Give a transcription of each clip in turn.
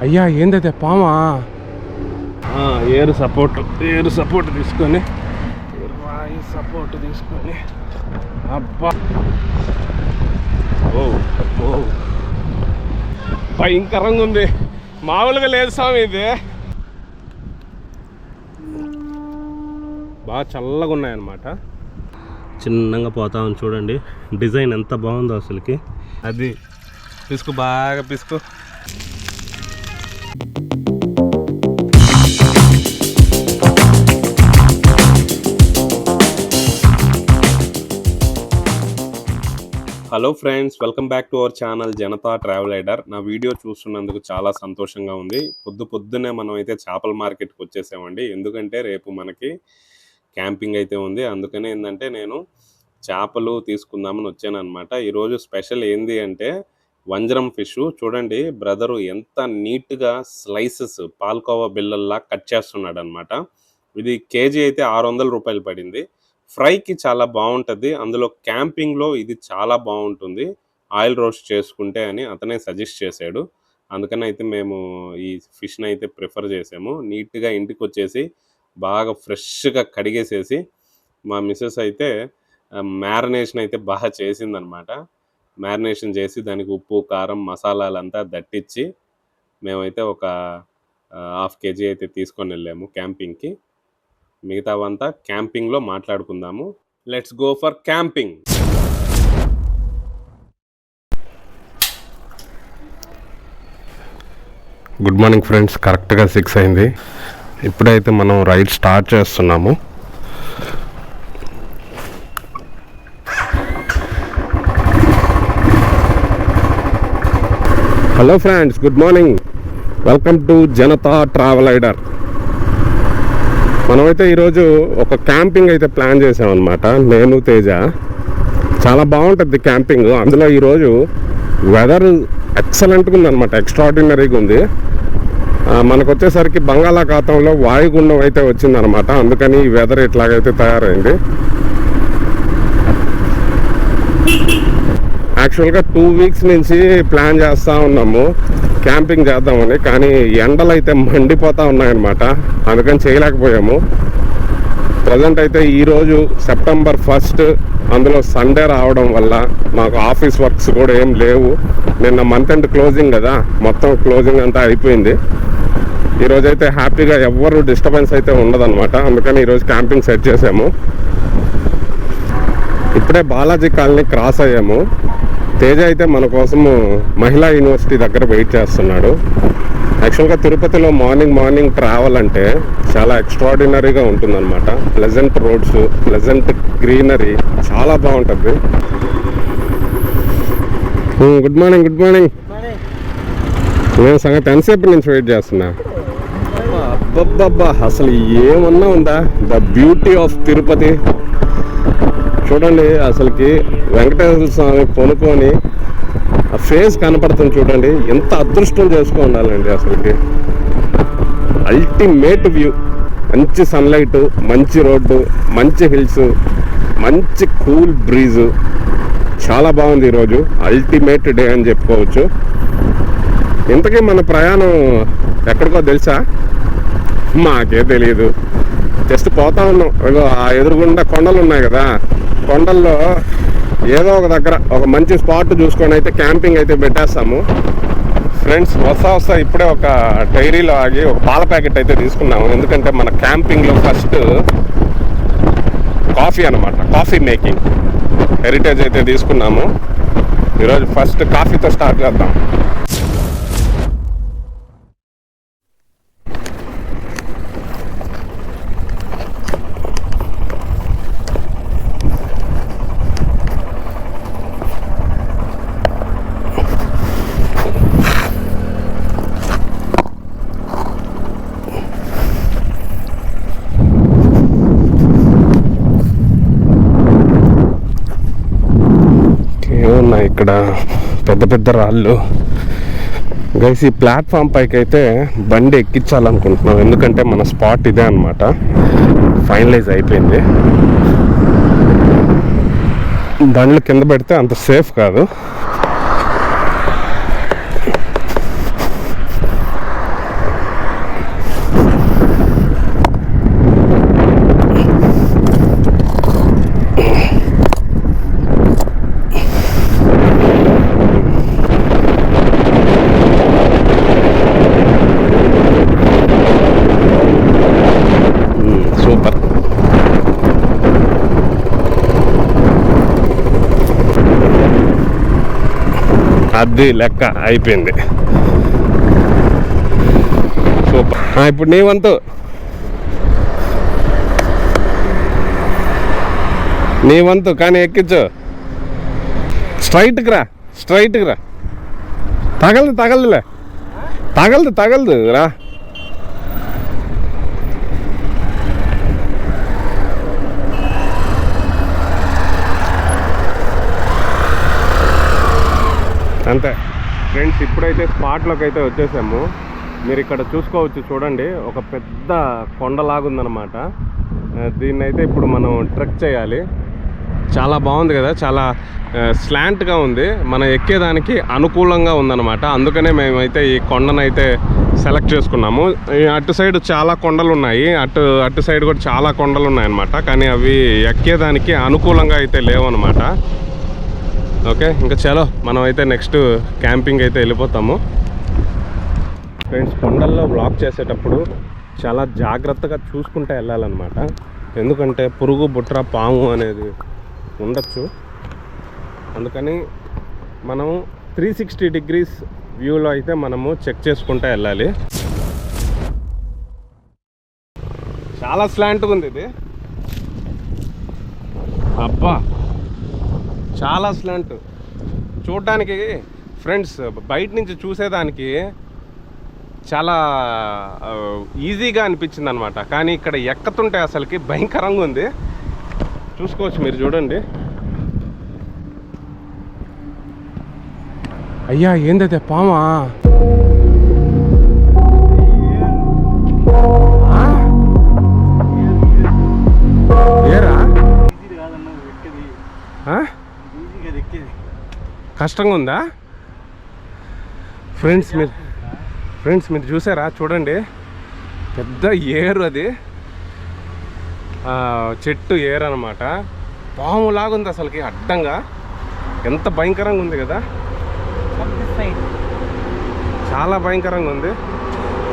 అయ్యా ఏందైతే పామా ఏరు సపోర్ట్ ఏరు సపోర్ట్ తీసుకొని రాయి సపోర్ట్ తీసుకొని. అబ్బా. ఓ ఓ. భయంకరంగా ఉంది. మామూలుగా లేదు స్వామి ఇది. బాగా చల్లగా ఉన్నాయన్నమాట. చిన్నగా పోతా ఉంది చూడండి. డిజైన్ ఎంత బాగుందో అసలుకి. అది. పిసుకు బాగా పిసుకు. Hello friends welcome back to our channel Janata travel ఐడర్ నా వీడియో చూస్తున్నందుకు చాలా సంతోషంగా ఉంది. పొద్దు పొద్దున్నే మనం అయితే చేపల మార్కెట్కి వచ్చేసామండి. ఎందుకంటే రేపు మనకి క్యాంపింగ్ అయితే ఉంది. అందుకనే ఏంటంటే నేను చేపలు తీసుకుందామని వచ్చాను అనమాట ఈరోజు స్పెషల్ ఏంది అంటే వంజరం ఫిష్. చూడండి బ్రదరు ఎంత నీట్గా స్లైసెస్ పాల్కోవా బిల్లల్లా కట్ చేస్తున్నాడు అనమాట ఇది కేజీ అయితే ఆరు వందల రూపాయలు పడింది. ఫ్రైకి చాలా బాగుంటుంది. అందులో క్యాంపింగ్లో ఇది చాలా బాగుంటుంది. ఆయిల్ రోస్ట్ చేసుకుంటే అని అతనే సజెస్ట్ చేశాడు. అందుకని అయితే మేము ఈ ఫిష్ని అయితే ప్రిఫర్ చేసాము. నీట్గా ఇంటికి వచ్చేసి బాగా ఫ్రెష్గా కడిగేసేసి మా మిస్సెస్ అయితే మ్యారినేషన్ అయితే బాగా చేసిందనమాట. మ్యారినేషన్ చేసి దానికి ఉప్పు కారం మసాలాలంతా దట్టించి మేమైతే ఒక హాఫ్ కేజీ అయితే తీసుకొని వెళ్ళాము క్యాంపింగ్కి. మిగతావంతా క్యాంపింగ్లో మాట్లాడుకుందాము. Let's go for camping. Good morning friends కరెక్ట్గా సిక్స్ అయింది. ఇప్పుడైతే మనం రైడ్ స్టార్ట్ చేస్తున్నాము. Hello friends good morning. Welcome to Janata travel ఐడర్. మనమైతే ఈరోజు ఒక క్యాంపింగ్ అయితే ప్లాన్ చేసామన్నమాట. నేను తేజ. చాలా బాగుంటుంది క్యాంపింగ్. అందులో ఈరోజు వెదర్ ఎక్సలెంట్గా ఉందన్నమాట. ఎక్స్ట్రాడినరీగా ఉంది. మనకు వచ్చేసరికి బంగాళాఖాతంలో వాయుగుండం అయితే వచ్చిందనమాట అందుకని ఈ వెదర్ ఇట్లాగైతే తయారైంది. యాక్చువల్గా టూ వీక్స్ నుంచి ప్లాన్ చేస్తూ ఉన్నాము. క్యాంపింగ్ చేద్దామని కానీ ఎండలు అయితే మండిపోతూ ఉన్నాయన్నమాట. అందుకని చేయలేకపోయాము. ప్రజెంట్ అయితే ఈరోజు సెప్టెంబర్ ఫస్ట్ అందులో సండే రావడం వల్ల మాకు ఆఫీస్ వర్క్స్ కూడా ఏం లేవు. నిన్న మంత్ ఎండ్ క్లోజింగ్ కదా మొత్తం క్లోజింగ్ అంతా అయిపోయింది. ఈరోజు అయితే హ్యాపీగా ఎవ్వరు డిస్టర్బెన్స్ అయితే ఉండదన్నమాట. అందుకని ఈరోజు క్యాంపింగ్ సెట్ చేసాము. ఇప్పుడే బాలాజీ కాలనీ క్రాస్ అయ్యాము. తేజ అయితే మన కోసము మహిళా యూనివర్సిటీ దగ్గర వెయిట్ చేస్తున్నాడు. యాక్చువల్గా తిరుపతిలో మార్నింగ్ మార్నింగ్ ట్రావెల్ అంటే చాలా ఎక్స్ట్రాడినరీగా ఉంటుందన్నమాట. ప్లెజెంట్ రోడ్స్ ప్లెజెంట్ గ్రీనరీ చాలా బాగుంటుంది. గుడ్ మార్నింగ్ గుడ్ మార్నింగ్ నేను సంగతి? ఎంతసేపు నుంచి వెయిట్ చేస్తున్నా? అబ్బబ్బబ్బా అసలు ఏమన్నా ఉందా? ద బ్యూటీ ఆఫ్ తిరుపతి చూడండి అసలుకి వెంకటేశ్వర స్వామి కొనుక్కొని ఆ ఫేస్ కనపడుతుంది చూడండి. ఎంత అదృష్టం చేసుకో ఉండాలండి అసలుకి. అల్టిమేట్ వ్యూ మంచి సన్లైట్ మంచి రోడ్డు మంచి హిల్స్ మంచి కూల్ బ్రీజు చాలా బాగుంది ఈరోజు. అల్టిమేట్ డే అని చెప్పుకోవచ్చు. ఇంతకీ మన ప్రయాణం ఎక్కడికో తెలుసా? మాకే తెలియదు జస్ట్ పోతా ఉన్నాం. ఇగో ఆ ఎదురుగుండా కొండలు ఉన్నాయి కదా. కొండల్లో ఏదో ఒక దగ్గర ఒక మంచి స్పాట్ చూసుకొని అయితే క్యాంపింగ్ అయితే పెట్టేస్తాము. ఫ్రెండ్స్ వస్తా వస్తా ఇప్పుడే ఒక డైరీలో ఆగి ఒక పాల ప్యాకెట్ అయితే తీసుకున్నాము. ఎందుకంటే మన క్యాంపింగ్లో ఫస్ట్ కాఫీ అన్నమాట కాఫీ మేకింగ్. హెరిటేజ్ అయితే తీసుకున్నాము. ఈరోజు ఫస్ట్ కాఫీతో స్టార్ట్ చేద్దాం. ఇక్కడ పెద్ద పెద్ద రాళ్ళు. గైస్ ఈ ప్లాట్ఫామ్ పైకి అయితే బండి ఎక్కించాలనుకుంటున్నాం. ఎందుకంటే మన స్పాట్ ఇదే అనమాట ఫైనలైజ్ అయిపోయింది. బండ్లు కింద పెడితే అంత సేఫ్ కాదు. రద్దీ లెక్క అయిపోయింది. సూపర్. ఇప్పుడు నీ వంతు. నీ వంతు కానీ ఎక్కించు. స్ట్రైట్కి రా స్ట్రైట్కి రా. తగలదు తగలదులే. తగలదు తగలదు రా. అంతే. ఫ్రెండ్స్ ఇప్పుడైతే స్పాట్లోకి అయితే వచ్చేసాము. మీరు ఇక్కడ చూసుకోవచ్చు చూడండి. ఒక పెద్ద కొండలాగుందనమాట దీన్ని అయితే ఇప్పుడు మనం ట్రెక్ చేయాలి. చాలా బాగుంది కదా. చాలా స్లాంట్గా ఉంది. మనం ఎక్కేదానికి అనుకూలంగా ఉందన్నమాట. అందుకనే మేమైతే ఈ కొండనైతే సెలెక్ట్ చేసుకున్నాము. అటు సైడ్ చాలా కొండలు ఉన్నాయి అటు అటు సైడ్ కూడా చాలా కొండలు ఉన్నాయన్నమాట కానీ అవి ఎక్కేదానికి అనుకూలంగా అయితే లేవన్నమాట. ఓకే ఇంకా చలో మనం అయితే నెక్స్ట్ క్యాంపింగ్ అయితే వెళ్ళిపోతాము. ఫ్రెండ్స్ కొండల్లో బ్లాక్ చేసేటప్పుడు చాలా జాగ్రత్తగా చూసుకుంటూ వెళ్ళాలన్నమాట. ఎందుకంటే పురుగు బుట్ర పాము అనేది ఉండొచ్చు. అందుకని మనం త్రీ సిక్స్టీ డిగ్రీస్ వ్యూలో అయితే మనము చెక్ చేసుకుంటూ వెళ్ళాలి. చాలా స్లాంట్గా ఉంది ఇది. అబ్బా! చాలా స్లాంట్ చూడటానికి ఫ్రెండ్స్ బయట నుంచి చూసేదానికి చాలా ఈజీగా అనిపించింది అనమాట కానీ ఇక్కడ ఎక్కతుంటే అసలుకి భయంకరంగా ఉంది. చూసుకోవచ్చు మీరు చూడండి. అయ్యా ఏందైతే పామా? కష్టంగా ఉందా ఫ్రెండ్స్ మీరు ఫ్రెండ్స్ మీరు చూసారా? చూడండి. పెద్ద ఏరు అది. చెట్టు ఏరు అనమాట పాములాగా ఉంది అసలుకి అడ్డంగా. ఎంత భయంకరంగా ఉంది కదా. చాలా భయంకరంగా ఉంది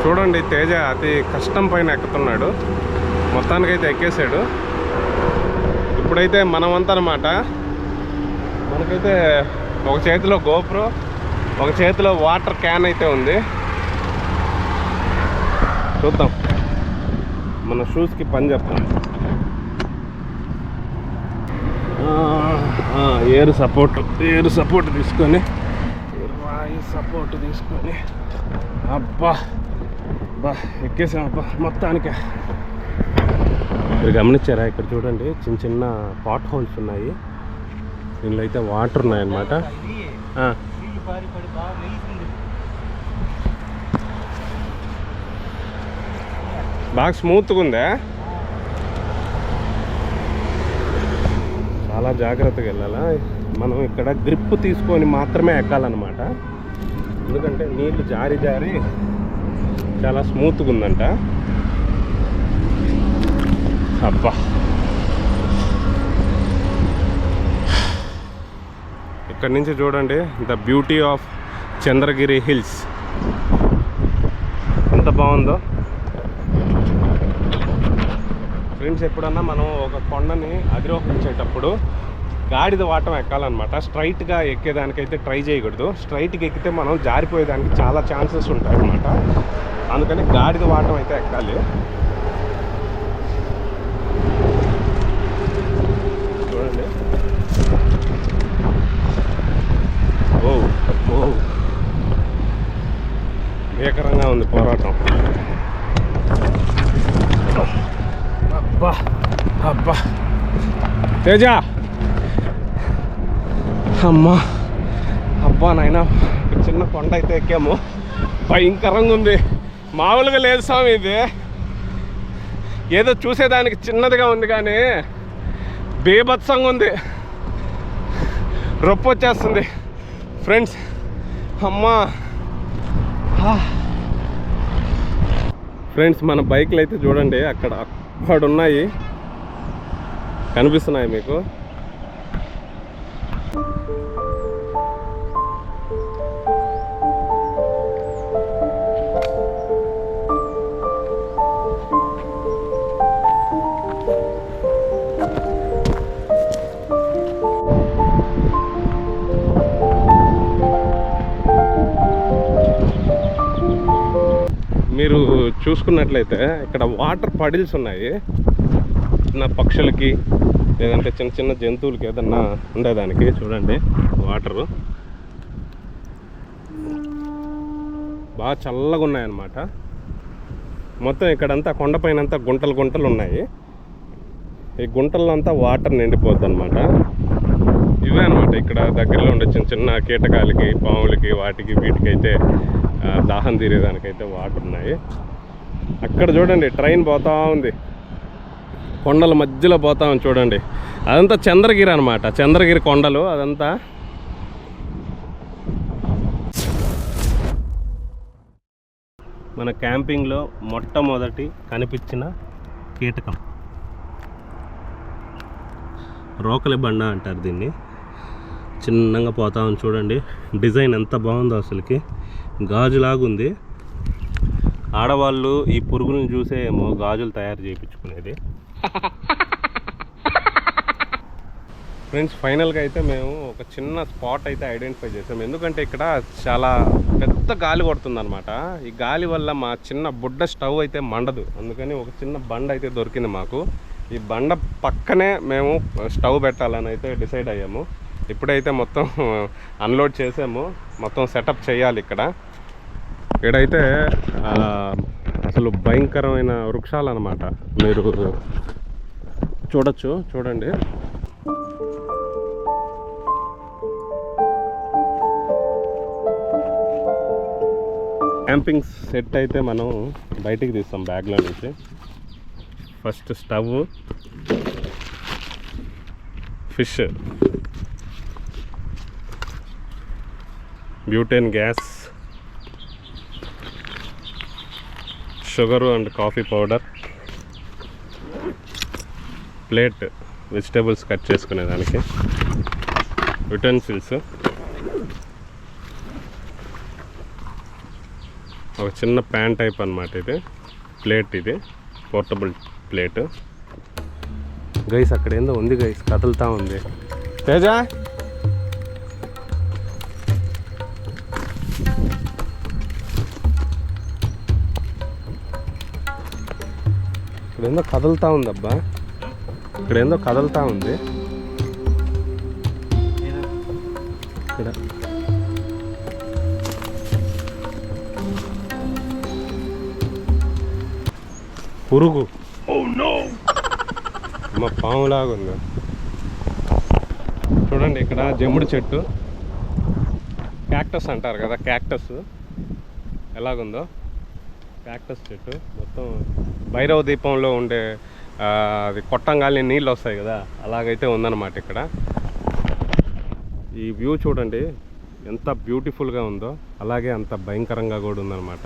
చూడండి తేజ అతి కష్టం పైన ఎక్కుతున్నాడు. మొత్తానికైతే ఎక్కేసాడు ఇప్పుడైతే మనమంతా అనమాట మనకైతే ఒక చేతిలో గోప్రో ఒక చేతిలో వాటర్ క్యాన్ అయితే ఉంది. చూద్దాం. మన షూస్కి పని చెప్తాం. ఏరు సపోర్ట్ ఏరు సపోర్ట్ తీసుకొని రాయి సపోర్ట్ తీసుకొని. అబ్బా అబ్బా ఎక్కేసాం అబ్బా మొత్తానికి. మీరు గమనించారా? ఇక్కడ చూడండి చిన్న చిన్న పాట్ హోల్స్ ఉన్నాయి. దీనిలో అయితే వాటర్ ఉన్నాయన్నమాట. బాగా బాగా స్మూత్గా ఉందా చాలా జాగ్రత్తగా వెళ్ళాలా? మనం ఇక్కడ గ్రిప్ తీసుకొని మాత్రమే ఎక్కాలన్నమాట. ఎందుకంటే నీళ్ళు జారి జారి చాలా స్మూత్గా ఉందంట అబ్బా. ఇక్కడ నుంచి చూడండి the beauty of Chandragiri hills. ఎంత బాగుందో. ఫ్రెండ్స్ ఎప్పుడన్నా మనం ఒక కొండని అధిరోహించేటప్పుడు గాడిద వాటం ఎక్కాలన్నమాట. స్ట్రైట్గా ఎక్కేదానికైతే ట్రై చేయకూడదు. స్ట్రైట్గా ఎక్కితే మనం జారిపోయేదానికి చాలా ఛాన్సెస్ ఉంటాయి అన్నమాట అందుకని గాడిద వాటం అయితే ఎక్కాలి చూడండి ఓ ఓ భీకరంగా ఉంది పోరాటం అబ్బా అబ్బా తేజ! అమ్మా! అబ్బా నాయన! ఒక చిన్న కొండ అయితే ఎక్కాము. భయంకరంగా ఉంది. మామూలుగా లేదు స్వామి ఇది. ఏదో చూసేదానికి చిన్నదిగా ఉంది కానీ బీభత్సంగా ఉంది. రొప్ప వచ్చేస్తుంది. ఫ్రెండ్స్ అమ్మా! ఫ్రెండ్స్ మన బైక్లు అయితే చూడండి అక్కడ అక్కడ ఉన్నాయి. కనిపిస్తున్నాయి మీకు. మీరు చూసుకున్నట్లయితే ఇక్కడ వాటర్ పడిల్స్ ఉన్నాయి. చిన్న పక్షులకి లేదంటే చిన్న చిన్న జంతువులకి ఏదన్నా ఉండేదానికి చూడండి వాటరు. బాగా చల్లగా ఉన్నాయన్నమాట. మొత్తం ఇక్కడంతా కొండపైనంతా గుంటలు గుంటలు ఉన్నాయి. ఈ గుంటల్లో అంతా వాటర్ నిండిపోద్ది అనమాట ఇవే అనమాట ఇక్కడ దగ్గరలో ఉండే చిన్న చిన్న కీటకాలకి పాములకి వాటికి వీటికైతే దాహం తీరేదానికైతే వాటర్ ఉన్నాయి. అక్కడ చూడండి ట్రైన్ పోతా ఉంది. కొండల మధ్యలో పోతా చూడండి. అదంతా చంద్రగిరి అనమాట చంద్రగిరి కొండలు అదంతా. మన క్యాంపింగ్లో మొట్టమొదటి కనిపించిన కీటకం. రోకలి బండ అంటారు దీన్ని. చిన్నగా పోతా ఉంది చూడండి. డిజైన్ ఎంత బాగుందో అసలుకి. గాజులాగుంది ఆడవాళ్ళు ఈ పురుగులను చూసే ఏమో గాజులు తయారు చేయించుకునేది. ఫ్రెండ్స్ ఫైనల్గా అయితే మేము ఒక చిన్న స్పాట్ అయితే ఐడెంటిఫై చేసాం. ఎందుకంటే ఇక్కడ చాలా పెద్ద గాలి కొడుతుంది అనమాట ఈ గాలి వల్ల మా చిన్న బుడ్డ స్టవ్ అయితే మండదు. అందుకని ఒక చిన్న బండ అయితే దొరికింది మాకు. ఈ బండ పక్కనే మేము స్టవ్ పెట్టాలని అయితే డిసైడ్ అయ్యాము. ఇప్పుడైతే మొత్తం అన్లోడ్ చేసాము. మొత్తం సెటప్ చేయాలి ఇక్కడ. ఇక్కడైతే అసలు భయంకరమైన వృక్షాలు అనమాట మీరు చూడొచ్చు చూడండి. క్యాంపింగ్ సెట్ అయితే మనం బయటికి తీస్తాం బ్యాగ్లో నుంచి. First stove fish butane gas sugar and coffee powder. Plate vegetables cut చేసుకునేదానికి. Utensils. ఒక చిన్న ప్యాన్ టైప్ అన్నమాట ఇది. ప్లేట్ ఇది. Portable plate. గైస్ అక్కడ ఏందో ఉంది గైస్. కదులుతూ ఉంది. తేజ! ఇక్కడ ఏందో కదులుతా ఉంది అబ్బా ఇక్కడ ఏందో కదులుతా ఉంది. ఇక్కడ. పురుగు. మా పాములాగా ఉంది. చూడండి ఇక్కడ జమ్ముడు చెట్టు. క్యాక్టస్ అంటారు కదా క్యాక్టస్. ఎలాగుందో? క్యాక్టస్ చెట్టు. మొత్తం భైరవ దీపంలో ఉండే ఆ, అది కొట్టంగానే నీళ్ళు వస్తాయి కదా అలాగైతే ఉందన్నమాట ఇక్కడ. ఈ వ్యూ చూడండి ఎంత బ్యూటిఫుల్గా ఉందో అలాగే అంత భయంకరంగా కూడా ఉందన్నమాట.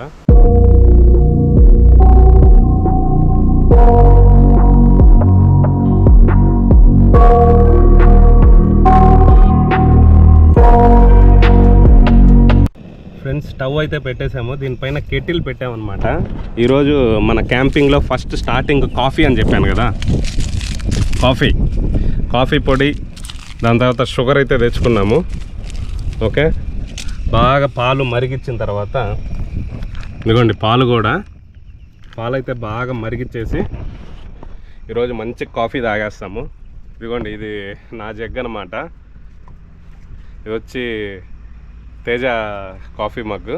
ఫ్రెండ్స్ స్టవ్ అయితే పెట్టేసాము దీనిపైన కెటిల్ పెట్టామన్నమాట. ఈరోజు మన క్యాంపింగ్లో ఫస్ట్ స్టార్టింగ్ కాఫీ అని చెప్పాను కదా. కాఫీ. కాఫీ పొడి దాని తర్వాత షుగర్ అయితే తెచ్చుకున్నాము. ఓకే? బాగా పాలు మరిగించిన తర్వాత ఇదిగోండి పాలు కూడా. పాలు అయితే బాగా మరిగించేసి ఈరోజు మంచి కాఫీ తాగేస్తాము. ఇదిగోండి ఇది నా జగ్ అనమాట ఇది వచ్చి తేజ కాఫీ మగ్.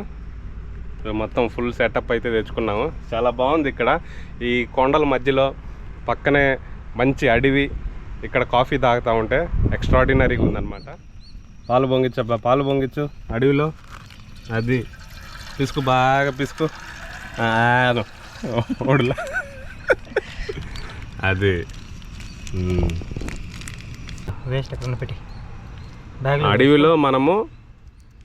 ఇది మొత్తం ఫుల్ సెటప్ అయితే తెచ్చుకున్నాము. చాలా బాగుంది ఇక్కడ. ఈ కొండల మధ్యలో పక్కనే మంచి అడవి ఇక్కడ కాఫీ తాగుతూ ఉంటే ఎక్స్ట్రాడినరీగా ఉందన్నమాట. పాలు పొంగిచ్చబ్బా పాలు పొంగిచ్చు. అడవిలో. అది. పిసుకు బాగా పిసుకు. ఓడిలా. అది. వేస్ట్ ఎక్కడ పెట్టి. అడవిలో మనము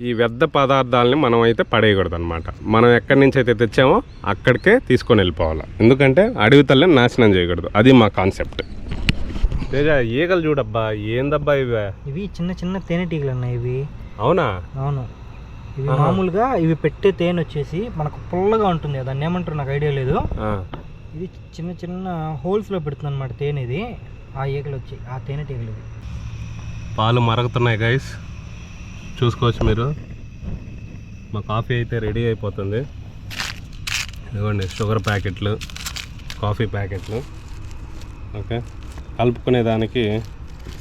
ఈ వ్యర్థ పదార్థాలని మనం అయితే పడేయకూడదు అనమాట మనం ఎక్కడి నుంచి అయితే తెచ్చామో అక్కడికే తీసుకొని వెళ్ళిపోవాలి. ఎందుకంటే అడవి తల్లిని నాశనం చేయకూడదు. అది మా కాన్సెప్ట్. తేజ ఈగలు చూడబ్బా ఏందబ్బా ఇవి? ఇవి చిన్న చిన్న తేనెటీగలు ఉన్నాయి ఇవి. అవునా? అవును. ఇవి. మామూలుగా ఇవి పెట్టే తేనె వచ్చేసి మనకు పుల్లగా ఉంటుంది. దాన్ని ఏమంటారు నాకు ఐడియా లేదు. ఆ, ఇది చిన్న చిన్న హోల్స్లో పెడుతుంది అనమాట తేనె ఇది. ఆ ఈగలు వచ్చి ఆ తేనెటీగలు ఇవి. పాలు మరుగుతున్నాయి గైస్ చూసుకోవచ్చు మీరు. మా కాఫీ అయితే రెడీ అయిపోతుంది. ఇదిగోండి షుగర్ ప్యాకెట్లు కాఫీ ప్యాకెట్లు. ఓకే. కలుపుకునే దానికి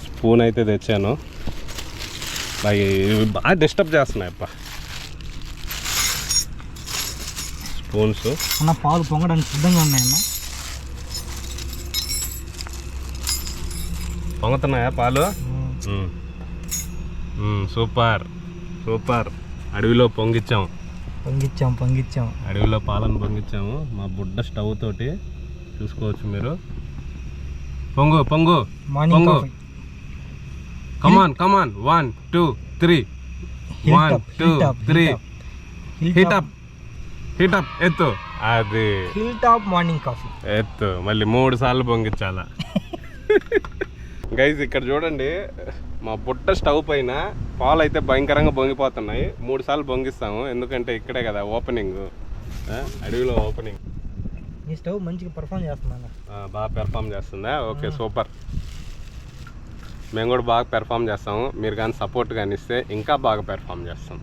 స్పూన్ అయితే తెచ్చాను. ఇవి బాగా డిస్టర్బ్ చేస్తున్నాయి అప్ప స్పూన్స్. అన్న పాలు పొంగడానికి సిద్ధంగా ఉన్నాయన్న. పొంగుతున్నాయా పాలు? సూపర్. సూపర్. అడవిలో పొంగిచ్చాం. పొంగిచ్చాం పొంగిచ్చాం. అడవిలో పాలను పొంగిచ్చాము. మా బుడ్డ స్టవ్ తోటి చూసుకోవచ్చు మీరు. పొంగు పొంగు పొంగు. Come on come on one two three one two three heat up heat up ఎత్తు అది హిల్ టాప్ మార్నింగ్ కాఫీ ఎత్తు మళ్ళీ మూడు సార్లు పొంగించాల గైజ్ ఇక్కడ చూడండి. మా బుట్ట స్టవ్ పైన పాలు అయితే భయంకరంగా పొంగిపోతున్నాయి మూడు సార్లు పొంగిస్తాము ఎందుకంటే ఇక్కడే కదా ఓపెనింగ్ అడవిలో ఓపెనింగ్ ఈ స్టవ్ మంచిగా పర్ఫామ్ చేస్తున్నాను బాగా పెర్ఫామ్ చేస్తుందా? Okay super. మేము కూడా బాగా పెర్ఫామ్ చేస్తాము. మీరు కానీ సపోర్ట్ కానీ ఇస్తే ఇంకా బాగా పెర్ఫామ్ చేస్తాం.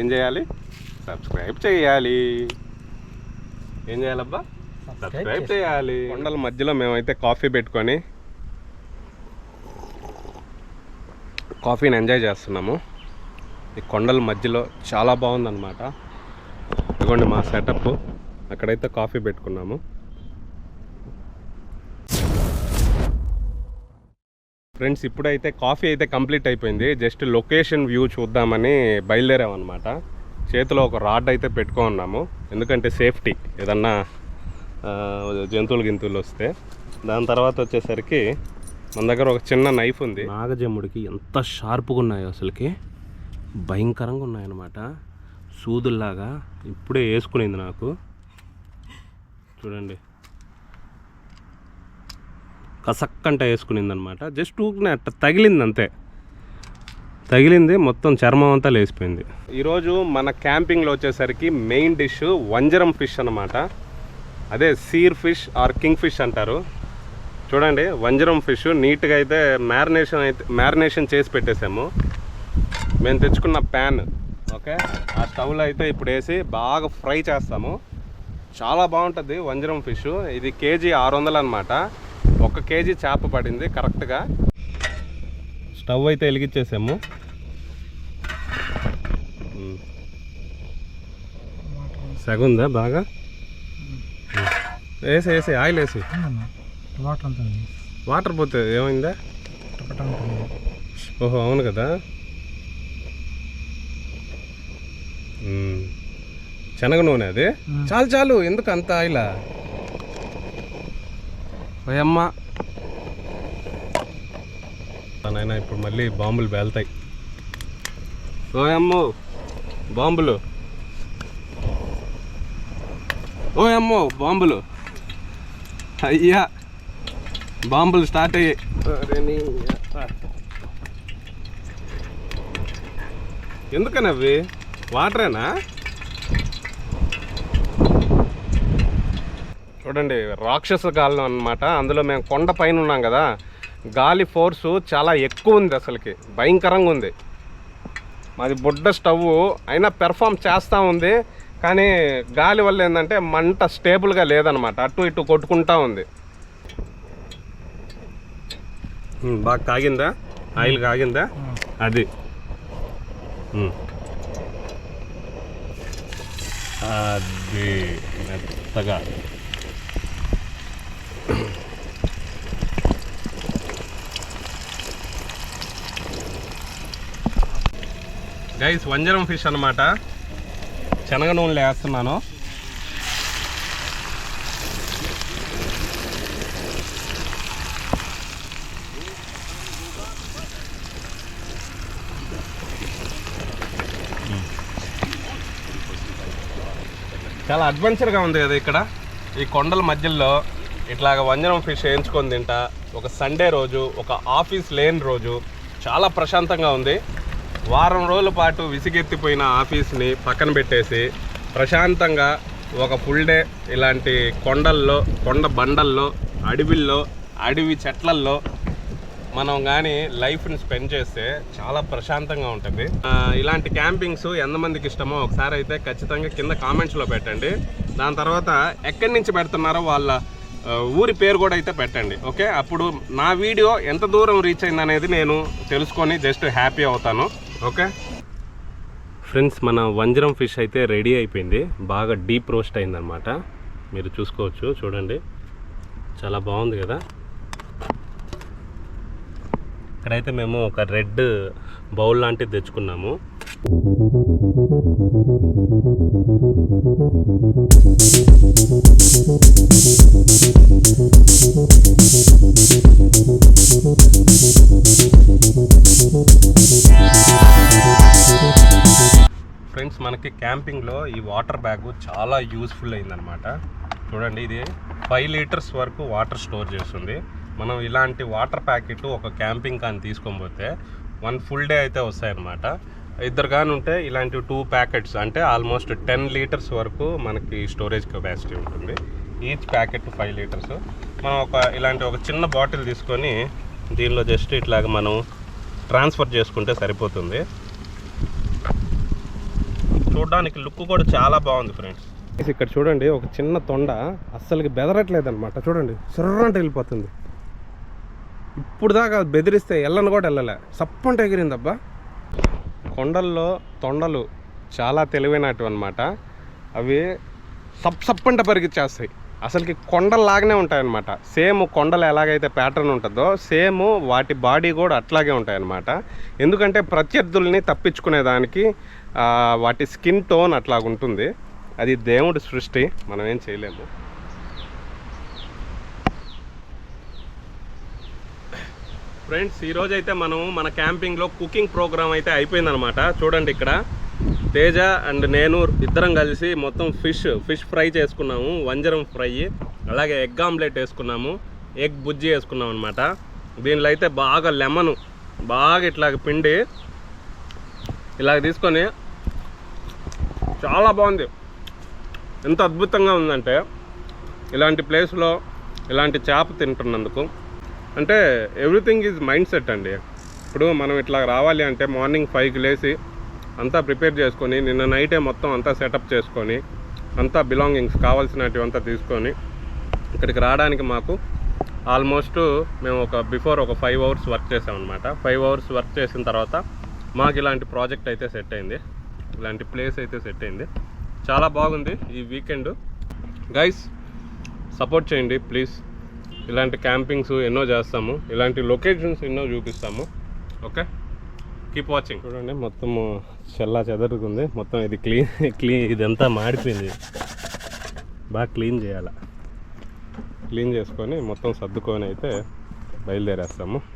ఏం చేయాలి? సబ్స్క్రైబ్ చేయాలి. ఏం చేయాలబ్బా? సబ్స్క్రైబ్ చేయాలి. కొండల మధ్యలో మేమైతే కాఫీ పెట్టుకొని కాఫీని ఎంజాయ్ చేస్తున్నాము. ఈ కొండల మధ్యలో చాలా బాగుందన్నమాట. ఇదిగోండి మా సెటప్. అక్కడైతే కాఫీ పెట్టుకున్నాము. ఫ్రెండ్స్ ఇప్పుడైతే కాఫీ అయితే కంప్లీట్ అయిపోయింది. జస్ట్ లొకేషన్ వ్యూ చూద్దామని బయలుదేరామన్నమాట. చేతిలో ఒక రాడ్ అయితే పెట్టుకో ఉన్నాము ఎందుకంటే సేఫ్టీ. ఏదన్నా జంతువులు గింతువులు వస్తే. దాని తర్వాత వచ్చేసరికి మన దగ్గర ఒక చిన్న నైఫ్ ఉంది. నాగజమ్ముడికి ఎంత షార్ప్గా ఉన్నాయో అసలుకి. భయంకరంగా ఉన్నాయన్నమాట. సూదుల్లాగా ఇప్పుడే వేసుకునేది నాకు. చూడండి. కసక్కంట వేసుకునింది అనమాట జస్ట్ ఊరికనే అట్ట తగిలింది అంతే తగిలింది మొత్తం చర్మం అంతా లేచిపోయింది. ఈరోజు మన క్యాంపింగ్లో వచ్చేసరికి మెయిన్ డిష్ వంజరం ఫిష్ అనమాట అదే seer fish or king fish అంటారు. చూడండి వంజరం ఫిష్ నీట్గా అయితే మ్యారినేషన్ అయితే మ్యారినేషన్ చేసి పెట్టేసాము. మేము తెచ్చుకున్న ప్యాన్ ఓకే? ఆ స్టవ్లో అయితే ఇప్పుడు వేసి బాగా ఫ్రై చేస్తాము. చాలా బాగుంటుంది వంజరం ఫిష్. ఇది కేజీ ఆరు వందలు అనమాట ఒక కేజీ చేప పడింది కరెక్ట్గా. స్టవ్ అయితే వెలిగించేసాము. సగుందా బాగా? వేసి వేసి ఆయిల్ వేసి. వాటర్ అంతా. వాటర్ పోతే ఏమైందా. ఓహో అవును కదా. శనగ నూనె అది. చాలు చాలు ఎందుకు అంత ఆయిలా? అమ్మ. నాయన ఇప్పుడు మళ్ళీ బాంబులు పేలుతాయి. ఓయమ్మో బాంబులు. ఓయమ్మో బాంబులు. అయ్యా. బాంబులు స్టార్ట్ అయ్యాయి. ఎందుకని అవి? వాటరేనా? చూడండి రాక్షస గాలం అనమాట అందులో మేము కొండ పైన ఉన్నాం కదా. గాలి ఫోర్సు చాలా ఎక్కువ ఉంది అసలుకి. భయంకరంగా ఉంది. మాది బుడ్డ స్టవ్ అయినా పెర్ఫామ్ చేస్తూ ఉంది. కానీ గాలి వల్ల ఏంటంటే మంట స్టేబుల్గా లేదనమాట అటు ఇటు కొట్టుకుంటా ఉంది. బాగా కాగిందా? ఆయిల్ కాగిందా? అది. అది మెత్తగా. గైస్ వంజరం ఫిష్ అన్నమాట. శనగ నూనెలో వేస్తున్నాను. చాలా అడ్వెంచర్గా ఉంది కదా ఇక్కడ. ఈ కొండల మధ్యలో ఇట్లాగ వంజనం ఫిష్ వేయించుకొని తింటా. ఒక సండే రోజు ఒక ఆఫీస్ లేని రోజు చాలా ప్రశాంతంగా ఉంది. వారం రోజుల పాటు విసిగెత్తిపోయిన ఆఫీస్ని పక్కన పెట్టేసి ప్రశాంతంగా ఒక ఫుల్ డే ఇలాంటి కొండల్లో కొండ బండల్లో అడవిల్లో అడవి చెట్లల్లో మనం కానీ లైఫ్ని స్పెండ్ చేస్తే చాలా ప్రశాంతంగా ఉంటుంది. ఇలాంటి క్యాంపింగ్స్ ఎంతమందికి ఇష్టమో ఒకసారి అయితే ఖచ్చితంగా కింద కామెంట్స్లో పెట్టండి. దాని తర్వాత ఎక్కడి నుంచి పెడుతున్నారో వాళ్ళ ఊరి పేరు కూడా అయితే పెట్టండి. ఓకే అప్పుడు నా వీడియో ఎంత దూరం రీచ్ అయింది అనేది నేను తెలుసుకొని జస్ట్ హ్యాపీ అవుతాను. ఓకే ఫ్రెండ్స్ మన వంజరం ఫిష్ అయితే రెడీ అయిపోయింది. బాగా డీప్ రోస్ట్ అయిందనమాట మీరు చూసుకోవచ్చు చూడండి. చాలా బాగుంది కదా? ఇక్కడైతే మేము ఒక రెడ్ బౌల్ లాంటిది తెచ్చుకున్నాము. ఫ్రెండ్స్ మనకి క్యాంపింగ్లో ఈ వాటర్ బ్యాగ్ చాలా యూస్ఫుల్ అయిందనమాట చూడండి ఇది ఫైవ్ లీటర్స్ వరకు వాటర్ స్టోర్ చేస్తుంది. మనం ఇలాంటి వాటర్ ప్యాకెట్ ఒక క్యాంపింగ్ కానీ తీసుకొని పోతే వన్ ఫుల్ డే అయితే వస్తాయన్నమాట. ఇద్దరు కానీ ఉంటే ఇలాంటి టూ ప్యాకెట్స్ అంటే ఆల్మోస్ట్ టెన్ లీటర్స్ వరకు మనకి స్టోరేజ్ కెపాసిటీ ఉంటుంది. Each packet five litres. మనం ఒక ఇలాంటి ఒక చిన్న బాటిల్ తీసుకొని దీనిలో జస్ట్ ఇట్లాగ మనం ట్రాన్స్ఫర్ చేసుకుంటే సరిపోతుంది. చూడడానికి లుక్ కూడా చాలా బాగుంది ఫ్రెండ్స్. ఇక్కడ చూడండి ఒక చిన్న తొండ అస్సలకి బెదరట్లేదు అనమాట చూడండి సుర్రంటే వెళ్ళిపోతుంది. ఇప్పుడు దాకా అది బెదిరిస్తే వెళ్ళను కూడా వెళ్ళలే సప్పంట ఎగిరిందబ్బా. కొండల్లో తొండలు చాలా తెలివైనటు అనమాట అవి సప్ సప్పంట పరిగెచ్చేస్తాయి. అసలుకి కొండల్లాగానే ఉంటాయన్నమాట. సేమ్ కొండలు ఎలాగైతే ప్యాటర్న్ ఉంటుందో సేమ్ వాటి బాడీ కూడా అట్లాగే ఉంటాయన్నమాట. ఎందుకంటే ప్రత్యర్థుల్ని తప్పించుకునేదానికి వాటి స్కిన్ టోన్ అట్లా ఉంటుంది అది దేవుడి సృష్టి మనం ఏం చేయలేము. ఫ్రెండ్స్ ఈరోజు అయితే మనం మన క్యాంపింగ్లో కుకింగ్ ప్రోగ్రామ్ అయితే అయిపోయిందనమాట. చూడండి ఇక్కడ. తేజ అండ్ నేను ఇద్దరం కలిసి మొత్తం ఫిష్ ఫిష్ ఫ్రై చేసుకున్నాము వంజరం ఫ్రై అలాగే ఎగ్ ఆమ్లెట్ వేసుకున్నాము ఎగ్ బుజ్జి వేసుకున్నాం అనమాట. దీనిలో అయితే బాగా లెమన్ బాగా ఇట్లాగ పిండి ఇలాగ తీసుకొని చాలా బాగుంది. ఎంత అద్భుతంగా ఉందంటే ఇలాంటి ప్లేస్లో ఇలాంటి చేప తింటున్నందుకు అంటే ఎవ్రీథింగ్ ఈజ్ మైండ్ సెట్ అండి. ఇప్పుడు మనం ఇట్లా రావాలి అంటే మార్నింగ్ ఫైవ్కి లేచి అంతా ప్రిపేర్ చేసుకొని నిన్న నైటే మొత్తం అంతా సెటప్ చేసుకొని అంతా బిలాంగింగ్స్ కావాల్సినవి అంతా తీసుకొని ఇక్కడికి రావడానికి మాకు ఆల్మోస్ట్ మేము ఒక బిఫోర్ ఒక ఫైవ్ అవర్స్ వర్క్ చేసామన్నమాట. ఫైవ్ అవర్స్ వర్క్ చేసిన తర్వాత మాకు ఇలాంటి ప్రాజెక్ట్ అయితే సెట్ అయింది. ఇలాంటి ప్లేస్ అయితే సెట్ అయింది. చాలా బాగుంది ఈ వీకెండ్ గైస్ సపోర్ట్ చేయండి ప్లీజ్ ఇలాంటి క్యాంపింగ్స్ ఎన్నో చేస్తాము. ఇలాంటి లొకేషన్స్ ఎన్నో చూపిస్తాము. ఓకే? కీప్ వాచింగ్ చూడండి మొత్తం చెల్లా చెదరుగుంది మొత్తం ఇది క్లీన్ క్లీన్ ఇదంతా మాడిపోయింది. బాగా క్లీన్ చేయాలి. క్లీన్ చేసుకొని మొత్తం సర్దుకొని అయితే బయలుదేరేస్తాము.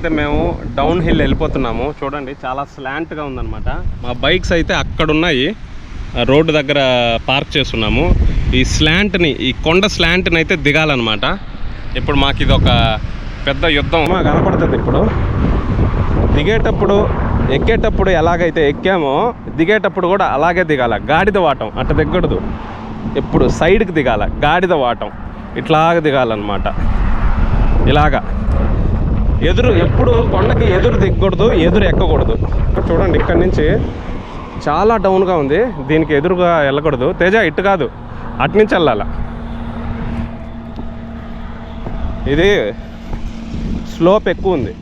అయితే మేము డౌన్ హిల్ వెళ్ళిపోతున్నాము. చూడండి చాలా స్లాంట్గా ఉందన్నమాట. మా బైక్స్ అయితే అక్కడున్నాయి. రోడ్డు దగ్గర పార్క్ చేస్తున్నాము. ఈ స్లాంట్ని ఈ కొండ స్లాంట్ని అయితే దిగాలన్నమాట. ఇప్పుడు మాకు ఇది ఒక పెద్ద యుద్ధం. మాకు కనపడుతుంది ఇప్పుడు. దిగేటప్పుడు ఎక్కేటప్పుడు ఎలాగైతే ఎక్కామో దిగేటప్పుడు కూడా అలాగే దిగాల. గాడిద వాటం అట్ట దిగకూడదు. ఎప్పుడు సైడ్కి దిగాల. గాడిద వాటం ఇట్లాగ దిగాలన్నమాట. ఇలాగా. ఎదురు ఎప్పుడు కొండకి ఎదురు దిగకూడదు ఎదురు ఎక్కకూడదు. చూడండి ఇక్కడ నుంచి చాలా డౌన్గా ఉంది. దీనికి ఎదురుగా వెళ్ళకూడదు. తేజ ఇటు కాదు. అటు నుంచి వెళ్ళాల? ఇది స్లోప్ ఎక్కువ ఉంది.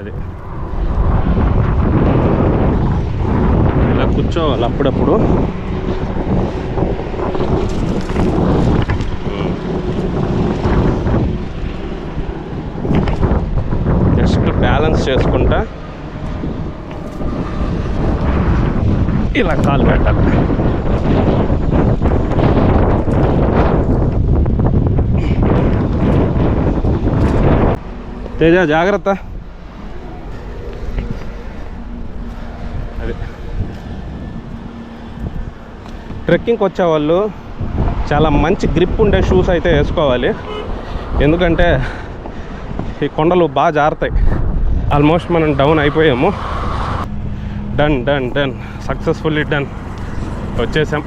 అది. ఇలా కూర్చోవాలి అప్పుడప్పుడు. జస్ట్ చేసుకుంటా. ఇలా కాలు పెట్టాలి. తేజ జాగ్రత్త. అది. ట్రెక్కింగ్కి వచ్చేవాళ్ళు చాలా మంచి గ్రిప్ ఉండే షూస్ అయితే వేసుకోవాలి. ఎందుకంటే ఈ కొండలు బాగా జారుతాయి. ఆల్మోస్ట్ మనం డౌన్ అయిపోయాము. Done done done successfully done వచ్చేసాం.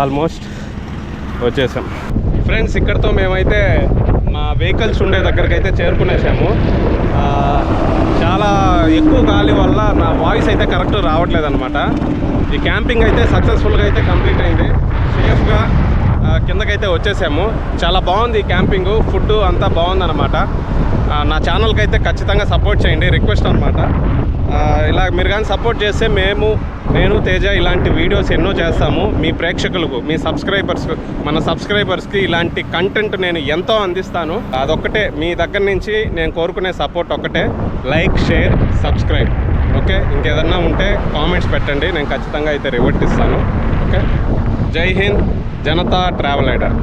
ఆల్మోస్ట్ వచ్చేసాం. ఫ్రెండ్స్ ఇక్కడతో మేమైతే మా వెహికల్స్ ఉండే దగ్గరికి అయితే చేరుకునేసాము చాలా ఎక్కువ గాలి వల్ల నా వాయిస్ అయితే కరెక్ట్ రావట్లేదు అనమాట ఈ క్యాంపింగ్ అయితే సక్సెస్ఫుల్గా అయితే కంప్లీట్ అయింది. అయితే వచ్చేసాము. చాలా బాగుంది క్యాంపింగ్. ఫుడ్ అంతా బాగుందన్నమాట. నా ఛానల్కి అయితే ఖచ్చితంగా సపోర్ట్ చేయండి. రిక్వెస్ట్ అనమాట ఇలా మీరు కానీ సపోర్ట్ చేస్తే మేము నేను తేజ ఇలాంటి వీడియోస్ ఎన్నో చేస్తాము. మీ ప్రేక్షకులకు మీ సబ్స్క్రైబర్స్ మన సబ్స్క్రైబర్స్కి ఇలాంటి కంటెంట్ నేను ఎంతో అందిస్తాను. అదొక్కటే. మీ దగ్గర నుంచి నేను కోరుకునే సపోర్ట్ ఒక్కటే. Like share subscribe. ఓకే? ఇంకేదన్నా ఉంటే కామెంట్స్ పెట్టండి. నేను ఖచ్చితంగా అయితే రివర్ట్ ఇస్తాను. ఓకే? జై హింద్. జనతా ట్రావెల్ ఐడర్